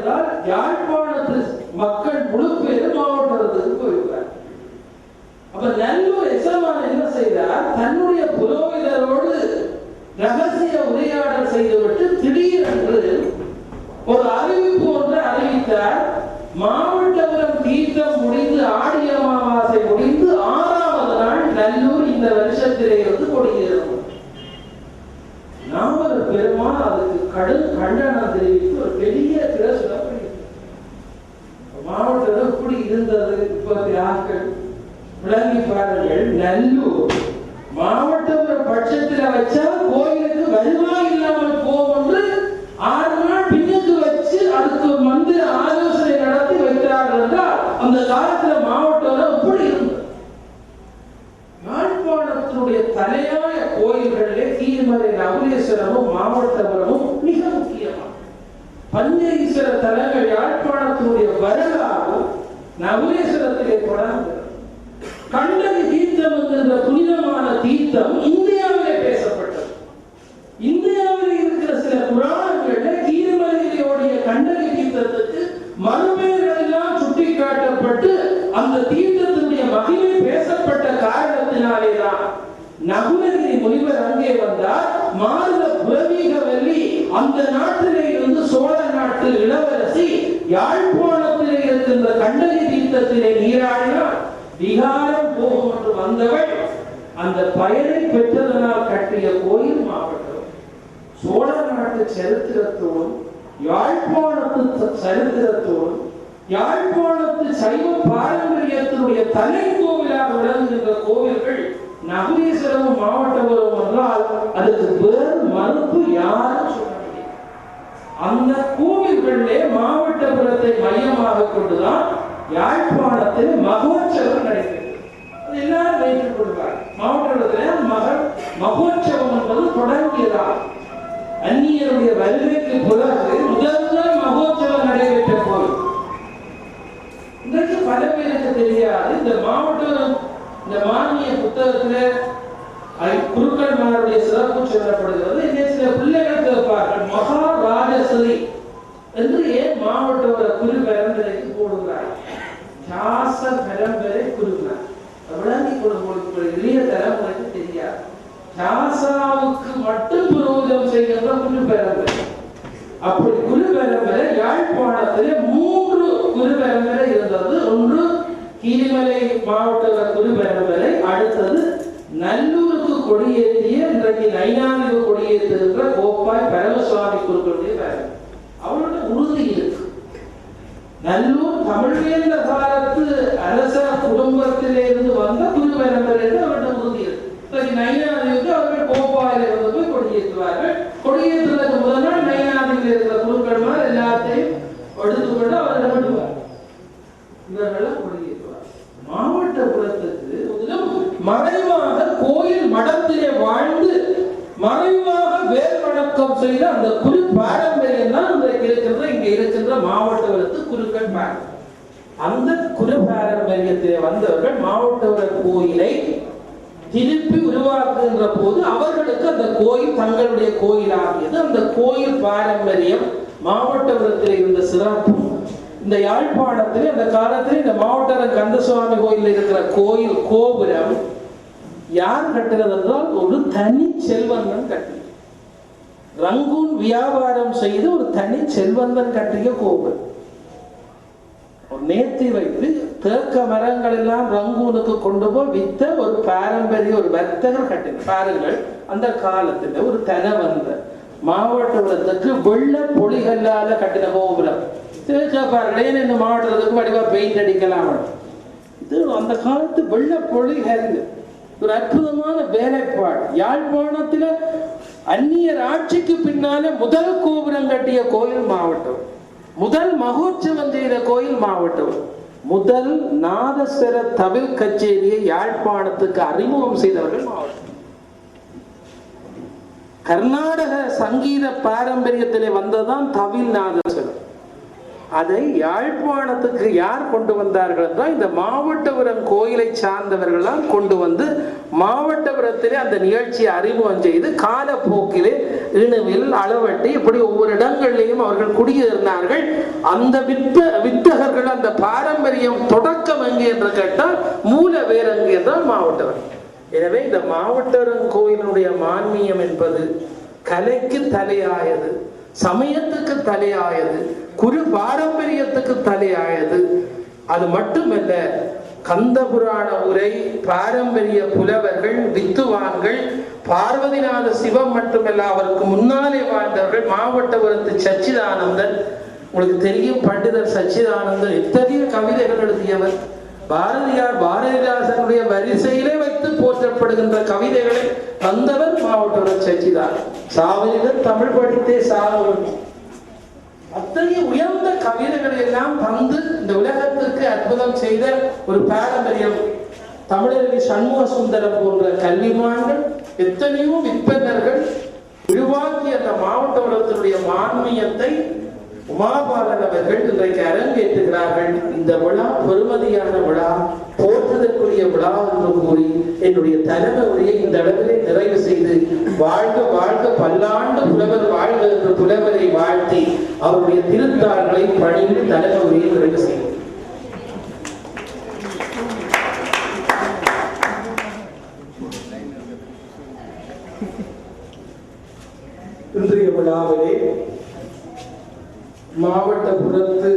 என்றால் யாழ்ப்பாணத்து மக்கள் முழு பேரும் மாவட்டத்துக்கு போயிருக்கிறார். அப்ப நல்லூர் எசமான என்ன செய்தார்? தன்னுடைய புரோகிதரோடு ரகசிய நல்லூர் பட்சத்துல வச்சா கோயிலுக்கு வருவாய் இல்லாமல் போகும்னு ஆறு நாள் பின்னுக்கு வச்சு அதுக்கு மந்திர ஆலோசனை நடத்தி வைக்கிறார்கள் என்றால் அந்த காலத்துல மாவட்டம் எப்படி இருந்தது. யாழ்ப்பாணத்தினுடைய தலையாய கோயில்களிலே கீழ்மறை நவலேஸ்வரமும் மாவட்டவரமும் மிக முக்கியமான பஞ்சஈஸ்வர தலங்கள் யாழ்ப்பாணத்தினுடைய வரலாறு நவலேஸ்வரத்திலே தொடர்ந்து கண்டகி தீர்த்தம் என்கின்ற புனிதமான தீர்த்தம் இந்தியாவிலே பேசப்பட்டது. இந்தியாவில் இருக்கிற சில புராணங்கள்ல கீழ்மலையிலேயோடைய கண்டகி தீர்த்தத்துக்கு மறுபெயர்கள் எல்லாம் சுட்டிக்காட்டப்பட்டு அந்த தீர்த்தத்தினுடைய மகிமை பேசப்பட்ட காரணத்தினாலேதான் நகுலகிரி முனிவர் அங்கே வந்தார். மாறுத புரவீகவல்லி அந்த நாட்டிலே இருந்து சோழ நாட்டு இளவரசி யாழ்ப்பாணத்திலே இருக்கின்ற கண்டகி தீர்த்தத்திலே நீராடினார். விகாரம் வந்தவள் அந்த பயனை பெற்றதனால் கட்டிய கோயில் மாவட்டம் சோழ நாட்டு சரித்திரத்தோடும் யாழ்ப்பாணத்து சரித்திரத்தோடும் யாழ்ப்பாணத்து சைவ பாரம்பரியத்தினுடைய தலை கோவிலாக விளங்குகின்ற கோவில்கள் நகுலேஸ்வரமும் மாவட்டபுரம் என்றால் அதுக்கு வேறு மறுப்பு யாரும் சொல்ல முடியாது. அந்த கோவில்களிலே மாவட்டபுரத்தை மையமாக கொண்டுதான் யாழ்ப்பாணத்தில் மகோற்சவம் நடைபெற்றது எல்லாரும் வைத்துக் கொள்வார். மாவட்டத்திலே மகள் மகோற்சவம் என்பது தொடங்கியதாகும் அந்நியருடைய வருகைக்கு பிறகு முதல்ல மகோற்சவம் நடைபெற்ற போது இன்றைக்கு பல பேருக்கு தெரியாது. இந்த மாவட்டம் இந்த மானிய புத்தகத்துல அது குருக்கள்மாருடைய சிறப்பு சொல்லப்படுகிறது. இங்கே சில பிள்ளைகள் கேட்பார்கள் மகாராஜஸ்ரீ என்று ஏன் மாவட்ட குரு பரம்பரைக்கு போடுகிறார்? ஜாச பரம்பரை குருகிறார் விளங்கி கொடுக்க இளைய தலைமுறைக்கு தெரியாது. ஜாசாவுக்கு மட்டும் புரோகிதம் செய்கின்ற குரு பரம்பரை. அப்படி குரு பரம்பரை யாழ்ப்பாணத்திலே மூன்று குரு பரம்பரை இருந்தது. ஒன்று கீழ்மலை மாவட்ட குரு பரம்பரை அடுத்தது நல்லூருக்கு கொடியேற்றிய இன்றைக்கு நைனானுக்கு கொடியேற்றுகின்ற கோப்பாய் பரமசுவாமி குருக்களுடைய பரம்பரை அவருடைய உறுதி இருக்கு நல்லூர் தமிழ்வேந்த காலத்து அரச குடும்பத்திலிருந்து வந்த குரு பரம்பரை என்று அவருடைய உறுதி இருக்கு அவர்கள் கோப்பாயில வந்து போய் கொடியேற்றுவார்கள். கொடியேற்றுவதற்கு முதல் நாள் நைனாதிவில் இருக்கிற குருக்கள்மார் எல்லாத்தையும் எடுத்துக்கொண்டு அவர்கள் விடுவார் இவர்கள் கொடியேற்றுவார். மாவட்டபுரத்துக்கு முதலும் மறைவாக கோயில் மடத்திலே வாழ்ந்து மறைவாக வேர் வணக்கம் செய்த அந்த குரு பாரம்பரியம் தான் இன்றைக்கு இருக்கின்ற இங்க இருக்கின்ற மாவட்டவருக்கு குருக்கள் பாரம்பரியம் அந்த குரு பாரம்பரியத்திலே வந்தவர்கள் மாவட்டவர கோயிலை திருப்பி உருவாக்குகின்ற போது அவர்களுக்கு அந்த கோயில் தங்களுடைய கோயிலாகியது. அந்த கோயில் பாரம்பரியம் மாவட்டபுரத்தில் இருந்த சிறப்பு. இந்த யாழ்ப்பாணத்தில் அந்த காலத்தில் இந்த மாவட்ட கந்தசுவாமி கோயில் இருக்கிற கோயில் கோபுரம் யார் கட்டுறது என்றால் ஒரு தனி செல்வந்தன் கட்டி. ரங்கூன் வியாபாரம் செய்து ஒரு தனி செல்வந்தன் கட்டிய கோபுரம். ஒரு நேர்த்தி வைத்து தேக்க மரங்கள் எல்லாம் ரங்கூனுக்கு கொண்டு போய் வித்த ஒரு பாரம்பரிய ஒரு வர்த்தகர் கட்டின பாருங்கள் அந்த காலத்துல ஒரு தனவந்த மாவட்டத்துக்கு வெள்ள பொலிகல்லால கட்டின கோபுரம். பாருங்களே இந்த மாவட்டத்துக்கு வடிவா பெயிண்ட் அடிக்கலாம் இது அந்த காலத்து வெள்ள பொலிகல் ஒரு அற்புதமான வேலைப்பாடு. யாழ்ப்பாணத்துல அந்நியர் ஆட்சிக்கு பின்னால முதல் கோபுரம் கட்டிய கோயில் மாவட்டம். முதல் மகோற்சவம் செய்த கோயில் மாவட்டம். முதல் நாதஸ்வர தமிழ் கச்சேரியை யாழ்ப்பாணத்துக்கு அறிமுகம் செய்தவர்கள் மாவட்டம். கர்நாடக சங்கீத பாரம்பரியத்திலே வந்ததுதான் தவில் நாதஸ்வரம். அதை யாழ்ப்பாணத்துக்கு யார் கொண்டு வந்தார்கள் என்றால் இந்த மாவட்டபுரம் கோயிலை சார்ந்தவர்களால் கொண்டு வந்து மாவட்டபுரத்திலே அந்த நிகழ்ச்சியை அறிமுகம் செய்து காலப்போக்கிலே இணுவில் அளவட்டி இப்படி ஒவ்வொரு இடங்கள்லையும் அவர்கள் குடியிருந்தார்கள் அந்த வித்த வித்தகர்கள் அந்த பாரம்பரியம் தொடக்கம் எங்கே என்று கேட்டால் மூல வேர் எங்கே என்றால் மாவட்டவர் எனவே இந்த மாவட்டவரம் கோயிலினுடைய மான்மியம் என்பது கலைக்கு தலையாயது. சமயத்துக்கு தலையாயது குரு பாரம்பரியத்துக்கு தலையாயது. அது மட்டுமல்ல கந்த புராண உரை பாரம்பரிய புலவர்கள் வித்துவான்கள் பார்வதிநாத சிவம் மட்டுமல்ல அவருக்கு முன்னாலே வாழ்ந்தவர்கள் மாவட்டபுரத்து சச்சிதானந்தன். உங்களுக்கு தெரியும் பண்டிதர் சச்சிதானந்தன் எத்தனையோ கவிதைகள் எழுதியவர். பாரதியார் பாரதிதாசனுடைய வரிசையிலே வைத்து போற்றப்படுகின்ற கவிதைகளை வந்தவர் மாவட்ட சச்சிதான் சாவரிகள் தமிழ் படித்தே சாவரும் அத்தகைய உயர்ந்த கவிதைகளை எல்லாம் தந்து இந்த உலகத்திற்கு அற்புதம் செய்த ஒரு பாரம்பரியம். தமிழர்கள் சண்முக சுந்தரம் போன்ற கல்விமான்கள் எத்தனையோ விற்பனர்கள் உருவாக்கிய அந்த மாவட்ட உலகத்தினுடைய மான்மியத்தை உமாபாலன் அவர்கள் இன்றைக்கு அரங்கேற்றுகிறார்கள். இந்த விழா பெருமதியான விழா போற்றுதற்குரிய விழா என்று கூறி என்னுடைய தலைமையுடைய இந்த அளவிலே நிறைவு செய்து வாழ்க வாழ்க பல்லாண்டு புலவர் வாழ்க என்று புலவரை வாழ்த்தி அவருடைய திருத்தாள்களை பணிந்து தலைமையுடைய நிறைவு செய்கிறேன் இன்றைய விழாவிலே மாவட்டபுரத்து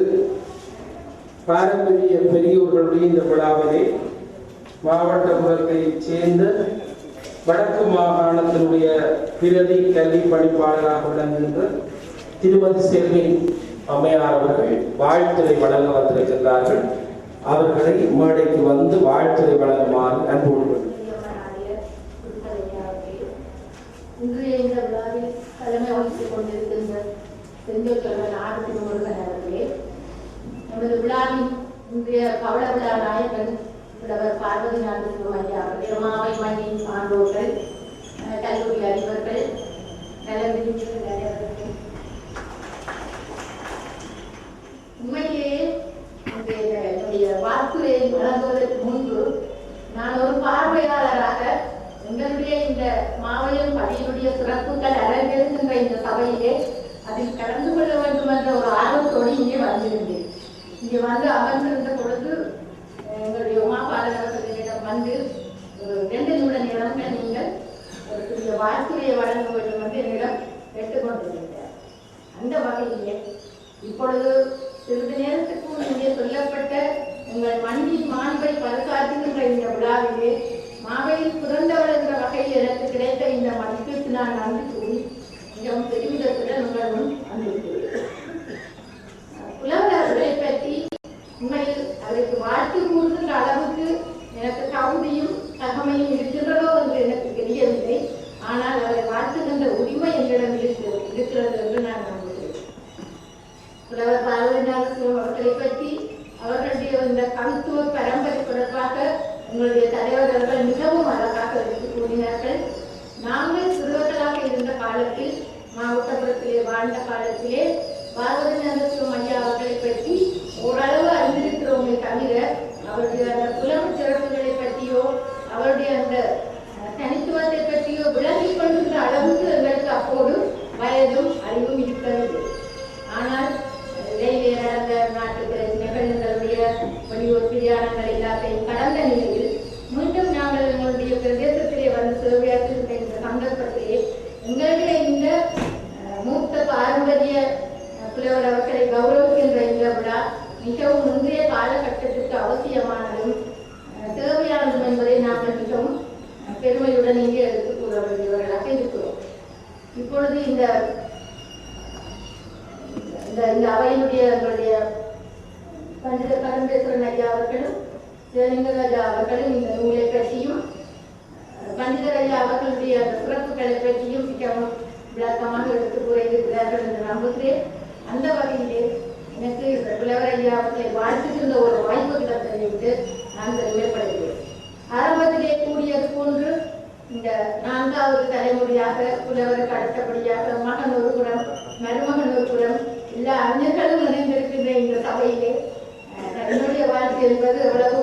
பாரம்பரிய பெரியோர்களுடைய இந்த விழாவிலே மாவட்டபுரத்தை சேர்ந்த வடக்கு மாகாணத்தினுடைய பிரதி கல்வி பணிப்பாளராக விளங்குகின்ற திருமதி செல்வி அம்மையார் அவர்கள் வாழ்த்துறை வழங்க வந்திருக்கின்றார்கள். அவர்களை மேடைக்கு வந்து வாழ்த்துறை வழங்குமாறு அன்போடு இன்றைய இந்த விழாவில் தலைமை வகித்துக் கொண்டிருக்கின்ற செஞ்சோல் செல்வன் ஆரத்தி முருகன் நமது விழாவின் இன்றைய பவள விழா நாயகன் புலவர் பார்வதிநாத சிவமையா அவர்கள் மாவை மணி சான்றோர்கள் கல்லூரி அதிபர்கள் நலவிரிவுகள் நிறையவர்கள் உண்மையிலேயே இன்றைய என்னுடைய வாக்குரையை வழங்குவதற்கு முன்பு நான் ஒரு பார்வையாளராக எங்களுடைய இந்த மாவயம் பள்ளியினுடைய சிறப்புகள் அரங்கேறுகின்ற இந்த சபையிலே அதில் கலந்து கொள்ள வேண்டும் என்ற ஒரு ஆர்வத்தோடு இங்கே வந்திருந்தேன் இங்கே வந்து அமர்ந்திருந்த பொழுது அஹ், எங்களுடைய உமாபாலன் அவர்களிடம் வந்து ஒரு ரெண்டு நிமிட நேரம் நீங்கள் ஒரு சிறிய வாழ்க்கையை வழங்க வேண்டும் என்று என்னிடம் கேட்டுக்கொண்டிருக்கிறார் அந்த வகையிலே இப்பொழுது சிறிது நேரத்துக்கு இங்கே சொல்லப்பட்ட உங்கள் மண்ணின் மாண்பை பறைசாற்றுகின்ற இந்த விழாவிலே மாவையில் பிறந்தவள் என்ற வகையில் எனக்கு கிடைத்த இந்த மதிப்பிற்கு நான் நன்றி கூறி மிகவும் பெருமிதத்துடன் உங்கள் முன் வந்திருக்கிறேன் புலவர் அவர்களை பற்றி உண்மையில் அவருக்கு வாழ்த்து கூறுகின்ற அளவுக்கு எனக்கு தகுதியும் தகமையும் இருக்கின்றதோ என்று எனக்கு தெரியவில்லை ஆனால் அவரை வாழ்த்துகின்ற உரிமை என்னிடம் இருக்கிறது இருக்கிறது என்று புலவர் அவர்களை பற்றி அவர்களுடைய இந்த கவித்துவ பரம்பரை தொடர்பாக உங்களுடைய தலைவர் அவர்கள் மிகவும் அழகாக எடுத்து கூறினார்கள். நாங்கள் சிறுவர்களாக இருந்த காலத்தில் மாவட்டபுரத்திலே வாழ்ந்த காலத்திலே பார்வதிநாத ஐயா அவர்களை பற்றி ஓரளவு அறிந்திருக்கிறோமே தவிர அவருடைய அந்த புலவர் சிறப்புகளை பற்றியோ அவருடைய அந்த தனித்துவத்தை பற்றியோ விளங்கிக் கொள்கின்ற அளவுக்கு எங்களுக்கு அப்போது வயதும் அறிவும் இருக்கவில்லை ஆனால் அவர்களுடைய அந்த சிறப்புகளை பற்றியும் மிகவும் விளக்கமாக எடுத்து கூறியிருக்கிறார்கள் என்று நம்புகிறேன். அந்த வகையிலே எனக்கு இந்த புலவர் ஐயா அவர்களை வாழ்த்துகின்ற ஒரு வாய்ப்பு கிடைத்ததை நான் பெருமைப்படுகிறேன். ஆரம்பத்திலே கூடியது போன்று இந்த நான்காவது தலைமுறையாக புலவருக்கு அடுத்தபடியாக மகன் ஒரு புறம் மருமகன் ஒரு புறம் எல்லா அறிஞர்களும் இணைந்திருக்கின்ற இந்த சபையிலே என்னுடைய வாழ்க்கை என்பது எவ்வளவு